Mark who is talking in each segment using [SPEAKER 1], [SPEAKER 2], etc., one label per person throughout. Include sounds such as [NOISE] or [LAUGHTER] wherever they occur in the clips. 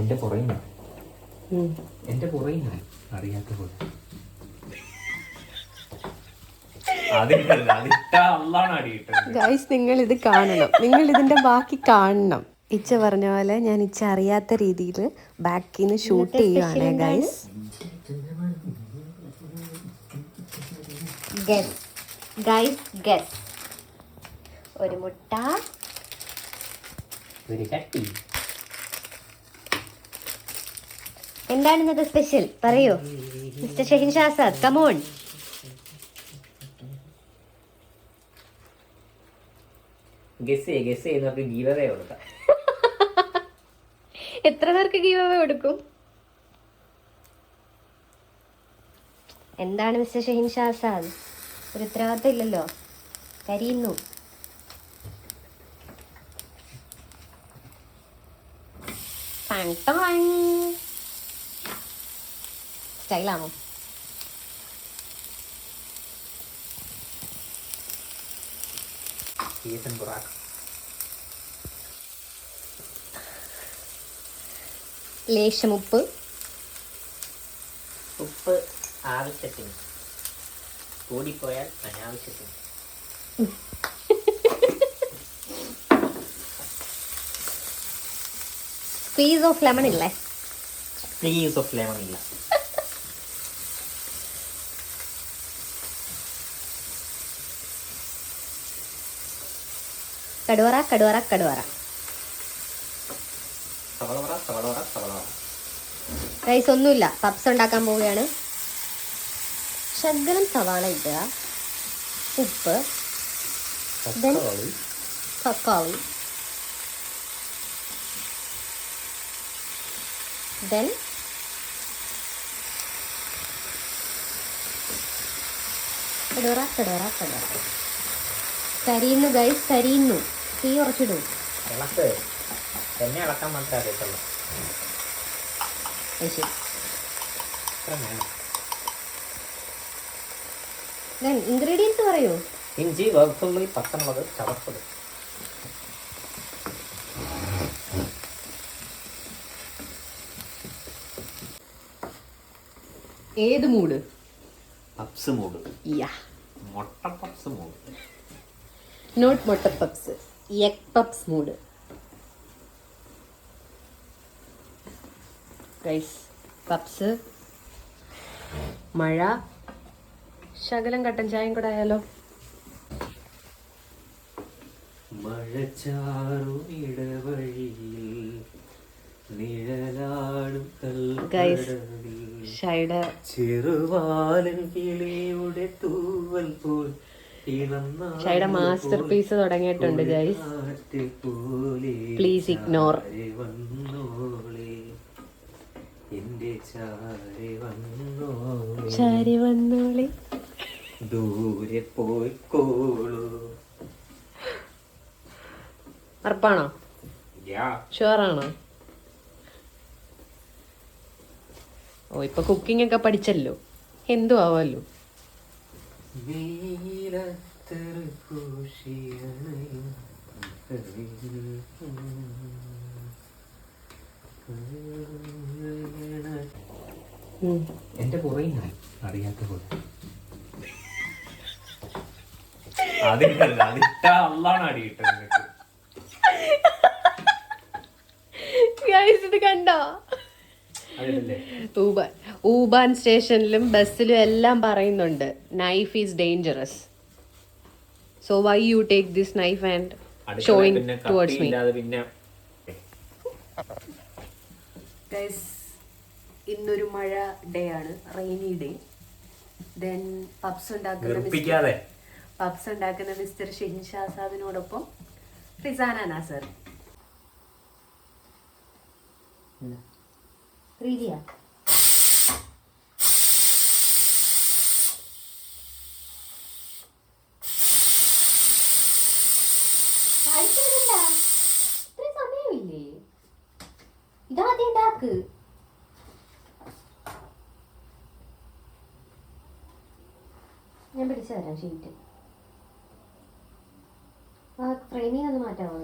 [SPEAKER 1] എന്റെ പുറകിന് എന്റെ പുറകിന് അറിയാത്ത പോലെ.
[SPEAKER 2] ഗൈസ് നിങ്ങൾ ഇത് കാണണം. നിങ്ങൾ ഇതിന്റെ ബാക്കി കാണണം. ഇച്ച പറഞ്ഞ പോലെ ഞാൻ ഇച്ച അറിയാത്ത രീതിയിൽ ബാക്കിൽ നിന്ന് ഷൂട്ട് ചെയ്യുവാണ് ഗൈസ്
[SPEAKER 3] ഗസ് ഗൈസ് ഗസ് ഒരു മുട്ട.
[SPEAKER 1] ഒരു ചട്ടി
[SPEAKER 3] എന്താണ് ഇന്നത്തെ സ്പെഷ്യൽ പറയൂ. മിസ്റ്റർ ഷഹീൻ ഷാസാദ് കമോൺ [LAUGHS] എത്ര പേർക്ക് ഗീവ് അവേ കൊടുക്കും? എന്താണ് മിസ്റ്റർ ഷഹീൻ ഷാസാദ് ഒരു ഉത്തരവാദിത്തം ഇല്ലല്ലോ. കരിയുന്നു. സ്റ്റൈലാണോ
[SPEAKER 1] സീസൺ ബുറാക്ക്
[SPEAKER 3] ലേശം ഉപ്പ്.
[SPEAKER 1] ഉപ്പ് ആവശ്യത്തിന്. കൂടിപ്പോയാൽ അനാവശ്യത്തിന്.
[SPEAKER 3] സ്ക്വീസ് ഓഫ് ലെമൺ ഇല്ലേ?
[SPEAKER 1] സ്ക്വീസ് ഓഫ് ലെമൺ ഇല്ല.
[SPEAKER 3] കടുവറ കടുവറ കടുവറ. റൈസ് ഒന്നുമില്ല. പപ്സ് ഉണ്ടാക്കാൻ പോവുകയാണ്. ശകലം സവാള ഇടുക. ഉപ്പ്.
[SPEAKER 1] തക്കാളി.
[SPEAKER 3] ദെൻ കടുവറ കടുവറ കടുവറ. കരിയുന്നു ഗൈസ് കരിയുന്നു തീ ഉറച്ചിടും.
[SPEAKER 1] ഇളക്ക്. എന്നെ ഇളക്കാൻ മാത്രമേ അറിയത്തുള്ളൂ.
[SPEAKER 3] ശരി. ദെൻ ഇൻഗ്രീഡിയൻസ് പറയൂ.
[SPEAKER 1] ഇഞ്ചി വെളുത്തുള്ളി പച്ചമുളക് ചവപ്പത്
[SPEAKER 2] ഏത് മൂഡ്
[SPEAKER 1] പപ്സ് മൂട്.
[SPEAKER 2] യാ.
[SPEAKER 1] മുട്ട പപ്സ് മൂട്.
[SPEAKER 2] നോട്ട് മൊട്ട puffs. Egg puffs mood guys puffs മഴ ശകലം കട്ടൻ ചായയും കൂടെ ആയാലോ? ഷൈഡ്
[SPEAKER 1] ചെറുവാലൻ കിളിയുടെ തൂവൽ പോൽ
[SPEAKER 2] ഷൈഡ മാസ്റ്റർ പീസ് തുടങ്ങിയിട്ടുണ്ട് ജൈസ് പ്ലീസ്
[SPEAKER 1] ഇഗ്നോർ ചാരി വന്നോളെ. ദൂരെ പോയിക്കോളൂ.
[SPEAKER 2] ഉറപ്പാണോ? ഷുവറാണോ ഓ ഇപ്പൊ കുക്കിംഗ് ഒക്കെ പഠിച്ചല്ലോ. എന്തു ആവാലോ
[SPEAKER 1] എന്റെ പുറകിനായി അറിയാത്ത പോലെ. അതിട്ടല്ല അതിട്ട അള്ളാണ് അടിയിട്ടത്
[SPEAKER 2] ഇത് കണ്ടോ? ഊബാൻ ഊബാൻ സ്റ്റേഷനിലും ബസ്സിലും എല്ലാം പറയുന്നുണ്ട് knife is dangerous so why you
[SPEAKER 1] take
[SPEAKER 2] this
[SPEAKER 1] knife
[SPEAKER 2] and showing
[SPEAKER 1] towards me
[SPEAKER 2] ഇന്നൊരു മഴ ഡേ ആണ് റെയിനി ഡേ ദെൻ പബ്സ് ഉണ്ടാക്കുന്ന പബ്സ് ഉണ്ടാക്കുന്ന മിസ്റ്റർ ഷിൻ ഷാസാദിനോടൊപ്പം റിസാന നാസർ.
[SPEAKER 3] പ്രീതിയാ ഇത്ര സമയമില്ലേ? ഞാൻ പിടിച്ചു തരാം ഷീറ്റ് ആ ഫ്രെയിമിങ് ഒന്ന് മാറ്റാമോ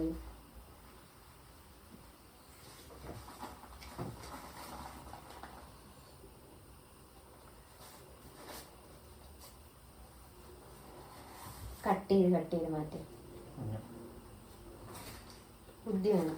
[SPEAKER 3] കട്ട് ചെയ്ത് കട്ട് ചെയ്ത് മാറ്റി. ബുദ്ധി വേണം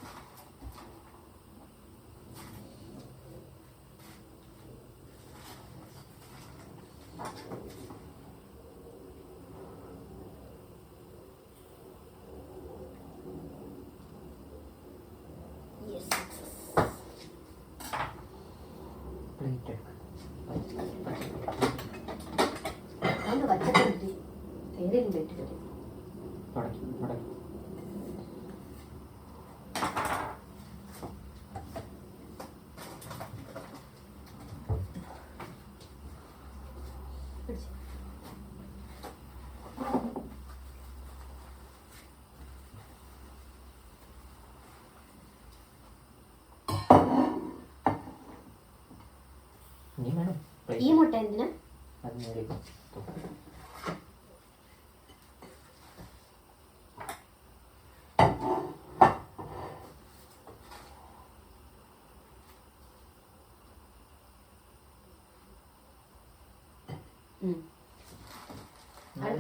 [SPEAKER 3] ഈ മുട്ട എന്തിനാ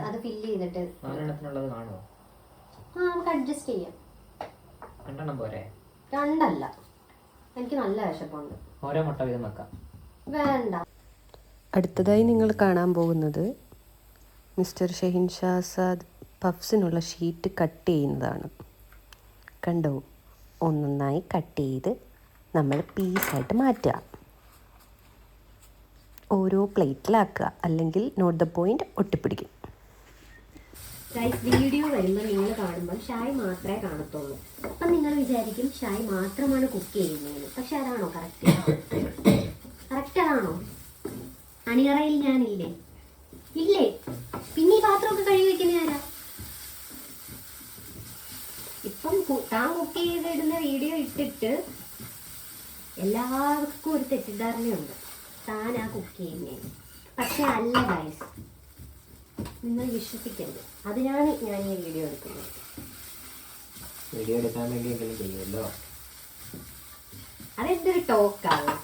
[SPEAKER 1] അത്
[SPEAKER 3] ഫില്ല് ചെയ്തിട്ട്
[SPEAKER 1] നാലെണ്ണത്തിനുള്ളത് കാണുമോ
[SPEAKER 3] ആ നമുക്ക് അഡ്ജസ്റ്റ് ചെയ്യാം.
[SPEAKER 1] രണ്ടെണ്ണം പോരെ?
[SPEAKER 3] രണ്ടല്ല. എനിക്ക് നല്ല വിശപ്പുണ്ട്.
[SPEAKER 1] ഓരോ മുട്ട വീതം വെക്കാം.
[SPEAKER 3] വേണ്ട.
[SPEAKER 2] അടുത്തതായി നിങ്ങൾ കാണാൻ പോകുന്നത് മിസ്റ്റർ ഷെഹിൻ ഷാസാദ് പഫ്സിനുള്ള ഷീറ്റ് കട്ട് ചെയ്യുന്നതാണ്. കണ്ടോ? ഒന്നൊന്നായി കട്ട് ചെയ്ത് നമ്മൾ പീസായിട്ട് മാറ്റുക. ഓരോ പ്ലേറ്റിലാക്കുക. അല്ലെങ്കിൽ നോട്ട് ദ പോയിന്റ് ഒട്ടിപ്പിടിക്കും.
[SPEAKER 3] വീഡിയോ വരുമ്പോൾ നിങ്ങൾ കാണുമ്പോൾ ഷായ് മാത്രമേ കാണത്തുള്ളൂ. അപ്പം നിങ്ങൾ വിചാരിക്കും ഷായ് മാത്രമാണ് കുക്ക് ചെയ്യുന്നതെന്ന് പക്ഷെ അതാണോ കറക്റ്റ് കറക്റ്റ് അതാണോ അണിയറയിൽ ഞാനില്ലേ? ഇല്ലേ? പിന്നെ ഈ പാത്രമൊക്കെ കഴുകി വെക്കുന്ന ആരാ? ഇപ്പം താൻ കുക്ക് ചെയ്തിടുന്ന വീഡിയോ ഇട്ടിട്ട് എല്ലാവർക്കും ഒരു തെറ്റിദ്ധാരണയുണ്ട്. താൻ ആ കുക്ക് ചെയ്യുന്നതിന് പക്ഷെ അല്ല ഗൈസ് നിങ്ങൾ വിശ്വസിക്കരുത്. അതിനാണ് ഞാൻ ഈ വീഡിയോ എടുക്കുന്നത്.
[SPEAKER 1] വീഡിയോ എടുക്കാൻ വേണ്ടി എന്തെങ്കിലും ചെയ്യുമല്ലോ?
[SPEAKER 3] അതെന്തൊരു ടോക്കാണ്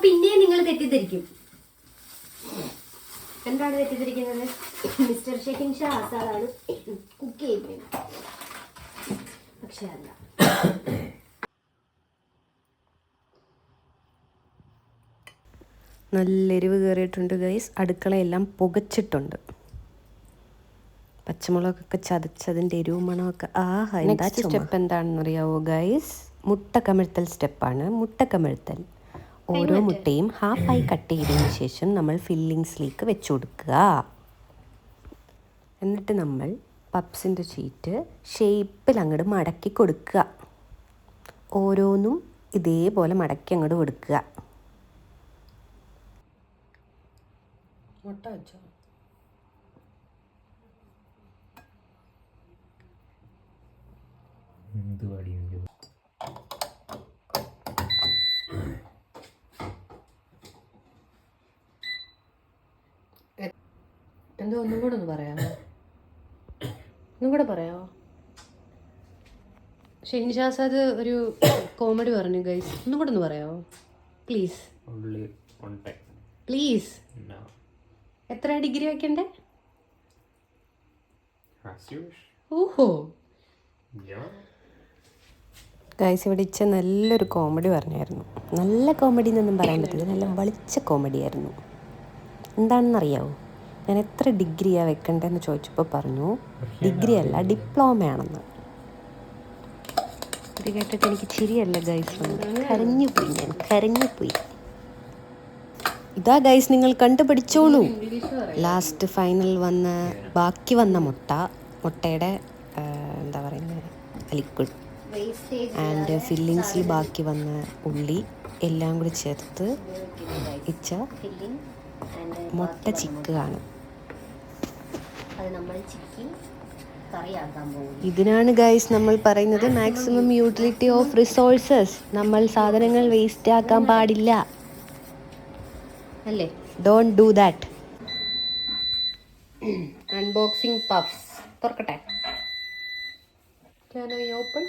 [SPEAKER 3] അപ്പൊ പിന്നെ നിങ്ങൾ തെറ്റിദ്ധരിക്കും. എന്താണ് തെറ്റിദ്ധരിക്കുന്നത്? മിസ്റ്റർ ഷെഹിൻ ഷാ ആസാദാണ് കുക്ക് ചെയ്യുന്നത്. പക്ഷെ അല്ല.
[SPEAKER 2] നല്ല എരിവ് കയറിയിട്ടുണ്ട് ഗൈസ് അടുക്കളയെല്ലാം പുകച്ചിട്ടുണ്ട്. പച്ചമുളകൊക്കെ ചതച്ചതിന്റെ എരിവ് മണമൊക്കെ ആ ഹൈ സ്റ്റെപ്പ് എന്താണെന്ന് അറിയാവോ ഗൈസ് മുട്ട കമിഴ്ത്തൽ സ്റ്റെപ്പാണ് മുട്ട കമിഴ്ത്തൽ ഓരോ മുട്ടയും ഹാഫായി കട്ട് ചെയ്തതിന് ശേഷം നമ്മൾ ഫില്ലിങ്സിലേക്ക് വെച്ച് കൊടുക്കുക എന്നിട്ട് നമ്മൾ പപ്സിന്റെ ഷീറ്റ് ഷേപ്പിൽ അങ്ങോട്ട് മടക്കി കൊടുക്കുക. ഓരോന്നും ഇതേപോലെ മടക്കി അങ്ങോട്ട് കൊടുക്കുക. മുട്ട വെച്ചോ?
[SPEAKER 1] എന്ത്
[SPEAKER 2] എന്തോ ഒന്നും കൂടെ ഒന്ന് പറയാമോ? ഒന്നും കൂടെ പറയാമോ? ഷെഹിൻഷാസാദ് ഒരു കോമഡി പറഞ്ഞു ഗൈസ് ഒന്നും കൂടെ ഒന്ന് പറയാമോ? പ്ലീസ് പ്ലീസ് എത്ര ഡിഗ്രി വയ്ക്കണ്ടേ ഓഹോ. ഗൈസ് ഇവിടെ ഇച്ച നല്ലൊരു കോമഡി പറഞ്ഞായിരുന്നു. നല്ല കോമഡി എന്നൊന്നും പറയാൻ പറ്റില്ല. നല്ല വളിച്ച കോമഡി ആയിരുന്നു എന്താണെന്നറിയാവോ? ഞാൻ എത്ര ഡിഗ്രിയാണ് വെക്കണ്ടതെന്ന് ചോദിച്ചപ്പോൾ പറഞ്ഞു ഡിഗ്രി അല്ല ഡിപ്ലോമയാണെന്ന്. ഇത് കേട്ടിട്ട് എനിക്ക് ചിരിയല്ല ഗൈസ് കരഞ്ഞു പോയി ഞാൻ കരഞ്ഞു പോയി. ഇതാ ഗൈസ് നിങ്ങൾ കണ്ടുപിടിച്ചോളൂ. ലാസ്റ്റ് ഫൈനൽ വന്ന ബാക്കി വന്ന മുട്ട. മുട്ടയുടെ എന്താ പറയുന്നത് ലിക്വിഡ് ആൻഡ് ഫില്ലിങ്സിൽ ബാക്കി വന്ന ഉള്ളി. എല്ലാം കൂടി ചേർത്ത് ഇച്ച മുട്ട ചിക്കുകയാണ്
[SPEAKER 3] അത് നമ്മൾ ചിക്കി
[SPEAKER 2] ഇതിനാണ് ഗൈസ് നമ്മൾ പറയുന്നത് മാക്സിമം യൂട്ടിലിറ്റി ഓഫ് റിസോഴ്സസ് നമ്മൾ സാധനങ്ങൾ വേസ്റ്റ് ആക്കാൻ പാടില്ല.
[SPEAKER 3] അല്ലേ?
[SPEAKER 2] Don't do that unboxing puffs തുറക്കട്ടെ. Can I open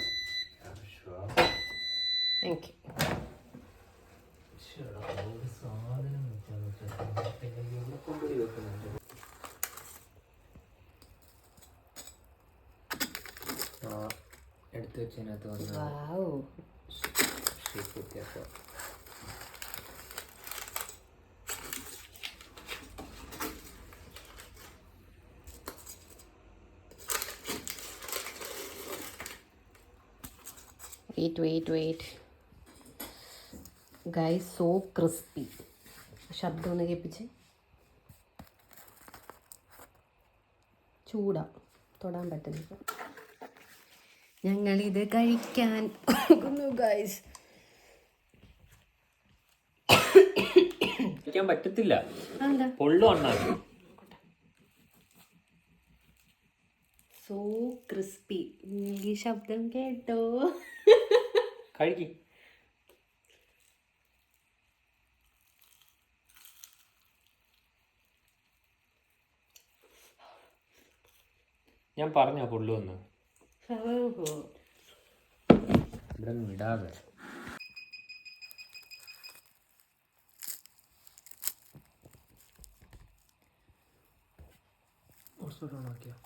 [SPEAKER 2] thank you.
[SPEAKER 1] എടുത്തു വെച്ചതിനകത്ത് വന്ന
[SPEAKER 3] വാവ്
[SPEAKER 1] ഷേപ്പ് വ്യത്യാസം
[SPEAKER 3] wait wait wait guys so crispy ശബ്ദം ഒന്ന് കേൾപ്പിച്ച് ചൂടാ തൊടാൻ പറ്റുന്നില്ല ഞങ്ങളിത് കഴിക്കാൻ പോകുന്നു ഗൈസ്
[SPEAKER 1] കഴിക്കാൻ പറ്റത്തില്ല. പൊള്ളു അണ്ണാക്കി
[SPEAKER 3] സോ ക്രിസ്പി ഈ ശബ്ദം കേട്ടോ.
[SPEAKER 1] കഴിക്കും. ഞാൻ പറഞ്ഞ പൊള്ളുവന്ന്. ഇവിടെ നിന്ന് വിടാതെ ഓണാക്കിയോ